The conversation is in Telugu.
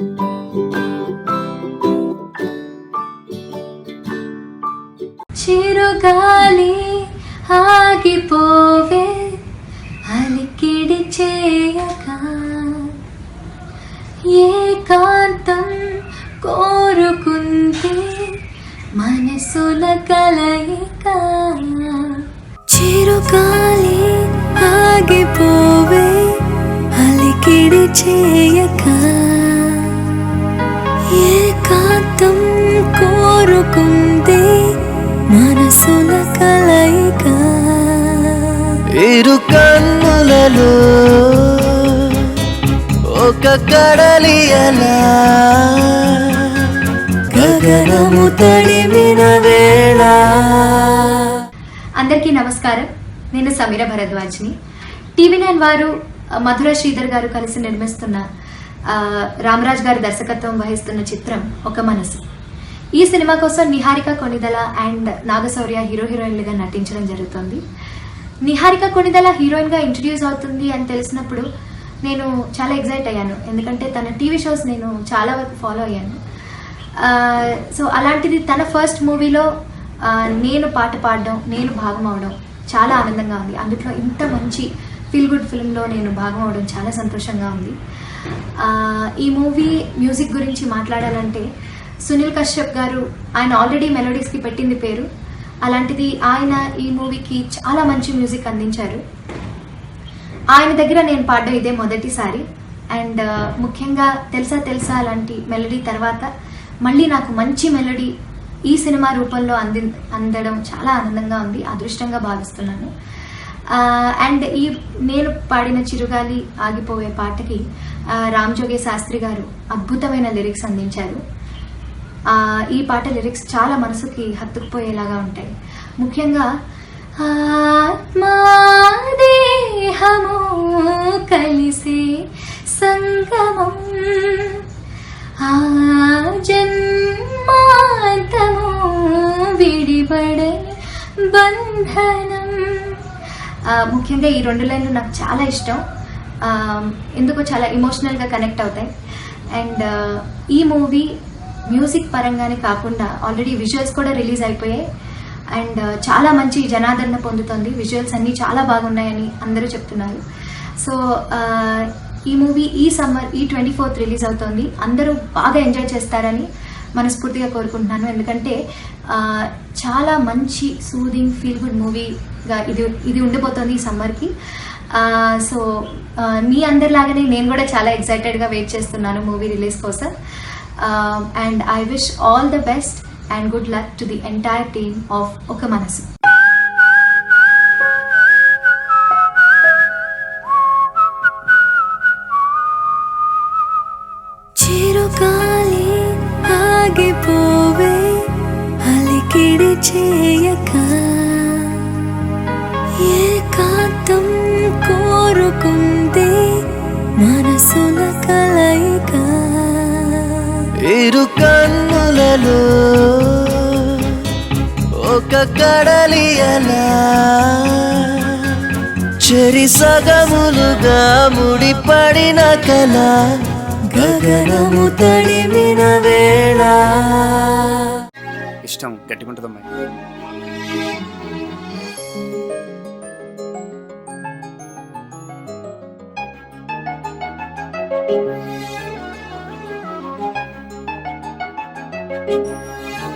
చిరుగాలి ఆగిపోవే అలికిడి చేయక. ఏకాంతం కోరుకుంటే మనసుల కలయిక. చిరుగాలి ఆగిపోవే అలికిడి చేయ కోరుకుంటే మనసుల కలయిక. ఇరు కన్నులలో ఒక గగనము తడిమిన వేళ. అందరికీ నమస్కారం. నేను సమీర భరద్వాజ్ని. టీవీ నైన్ వారు మధుర శ్రీధర్ గారు కలిసి నిర్మిస్తున్న ఆ, రామరాజ్ గారు దర్శకత్వం వహిస్తున్న చిత్రం ఒక మనసు. ఈ సినిమా కోసం నిహారిక కొనిదల అండ్ నాగశౌర్య హీరో హీరోయిన్లుగా నటించడం జరుగుతుంది. నిహారిక కొనిదల హీరోయిన్గా ఇంట్రడ్యూస్ అవుతుంది అని తెలిసినప్పుడు నేను చాలా ఎగ్జైట్ అయ్యాను. ఎందుకంటే తన టీవీ షోస్ నేను చాలా వరకు ఫాలో అయ్యాను. సో అలాంటిది తన ఫస్ట్ మూవీలో నేను పాట పాడడం నేను భాగం అవడం చాలా ఆనందంగా ఉంది. అందులో ఇంత మంచి ఫీల్ గుడ్ ఫిల్మ్లో నేను భాగం అవడం చాలా సంతోషంగా ఉంది. ఈ మూవీ మ్యూజిక్ గురించి మాట్లాడాలంటే సునీల్ కశ్యప్ గారు ఆయన ఆల్రెడీ మెలోడీస్కి పెట్టింది పేరు. అలాంటిది ఆయన ఈ మూవీకి చాలా మంచి మ్యూజిక్ అందించారు. ఆయన దగ్గర నేను పాడడం ఇదే మొదటిసారి. అండ్ ముఖ్యంగా తెలుసా తెలుసా లాంటి మెలడీ తర్వాత మళ్ళీ నాకు మంచి మెలడీ ఈ సినిమా రూపంలో అంది అందడం చాలా ఆనందంగా ఉంది అదృష్టంగా భావిస్తున్నాను. అండ్ ఈ నేను పాడిన చిరుగాలి ఆగిపోయే పాటకి రామ్ జోగే శాస్త్రి గారు అద్భుతమైన లిరిక్స్ అందించారు. ఈ పాట లిరిక్స్ చాలా మనసుకి హత్తుకుపోయేలాగా ఉంటాయి. ముఖ్యంగా ఆత్మాదేహము కలిసే సంగమం ఆ జన్మాంతము విడిపడే బంధనం. ముఖ్యంగా ఈ రెండు లైన్లు నాకు చాలా ఇష్టం. ఎందుకో చాలా ఎమోషనల్గా కనెక్ట్ అవుతాయి. అండ్ ఈ మూవీ మ్యూజిక్ పరంగానే కాకుండా ఆల్రెడీ విజువల్స్ కూడా రిలీజ్ అయిపోయాయి. అండ్ uh, చాలా మంచి జనాదరణ పొందుతుంది. విజువల్స్ అన్నీ చాలా బాగున్నాయని అందరూ చెప్తున్నారు. సో uh, ఈ మూవీ ఈ సమ్మర్ ఈ ట్వంటీ ఫోర్త్ రిలీజ్ అవుతోంది. అందరూ బాగా ఎంజాయ్ చేస్తారని మనస్ఫూర్తిగా కోరుకుంటున్నాను. ఎందుకంటే uh, చాలా మంచి సూదింగ్ ఫీల్ గుడ్ మూవీగా ఇది ఇది ఉండిపోతుంది ఈ సమ్మర్కి. సో మీ అందరిలాగానే నేను కూడా చాలా ఎక్సైటెడ్గా వెయిట్ చేస్తున్నాను మూవీ రిలీజ్ కోసం. And I wish all the best and good luck to the entire team of Oka Manasu చిరుగాలి ఆగిపోవే అలికిడి చేయక ఏకాంతం కోరుకుంటే మనసుల కలయిక ఇరు కన్నులలో ఒక కడలి అలా. చెరి సగములుగా ముడిపడిన కళ గగనము తడిమిన వేళ. ఇష్టం గట్టిగుంటుందమ్మా Thank you thank you.